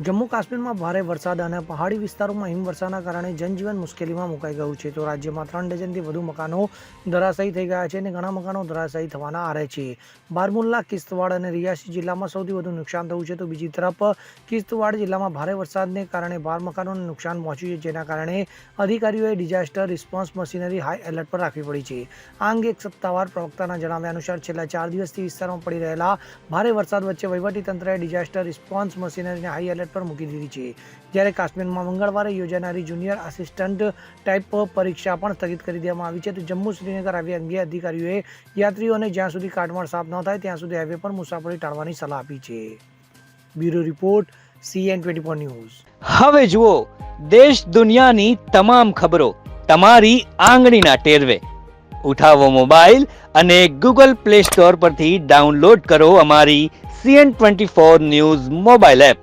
જમ્મુ કાશ્મીરમાં ભારે વરસાદ અને પહાડી વિસ્તારોમાં હિમવર્ષાના કારણે જનજીવન મુશ્કેલીમાં મુકાઈ ગયું છે. તો રાજ્યમાં ત્રણ ડઝનથી વધુ મકાનો ધરાશાયી થઈ ગયા છે અને ઘણા મકાનો ધરાશાયી થવાના આરે છે. બારમુલ્લા, કિસ્તવાડ અને રિયાસી જિલ્લામાં સૌથી વધુ નુકસાન થયું છે. તો બીજી તરફ, કિસ્તવાડ જિલ્લામાં ભારે વરસાદને કારણે બાર મકાનોને નુકસાન પહોંચ્યું છે, જેના કારણે અધિકારીઓએ disaster response machinery high alert પર રાખવી પડી છે. આ અંગે એક સત્તાવાર પ્રવક્તાના જણાવ્યા અનુસાર છેલ્લા ચાર દિવસથી વિસ્તારમાં પડી રહેલા ભારે વરસાદ વચ્ચે વહીવટીતંત્રએ ડિઝાસ્ટર રિસ્પોન્સ મશીનરીને હાઈ એલર્ટ પર મૂકી દીધી છે. જ્યારે કાશ્મીરમાં મંગળવારે યોજાનારી જુનિયર આસિસ્ટન્ટ ટાઈપ પરીક્ષા પણ સ્થગિત કરી દેવામાં આવી છે. તો જમ્મુ શ્રીનગર હાઈવે અંગે અધિકારીઓએ યાત્રીઓને જ્યાં સુધી કાટમાળ સાફ ન થાય, ત્યાં સુધી હાઈવે પર મુસાફરી ટાળવાની સલાહ આપી છે. Bureau report, CN twenty four news. હવે જુઓ, દેશ દુનિયાની તમામ ખબરો તમારી આંગળીના ટેરવે. ઉઠાવો મોબાઈલ અને ગૂગલ પ્લે સ્ટોર પરથી ડાઉનલોડ કરો અમારી CN twenty four news mobile app.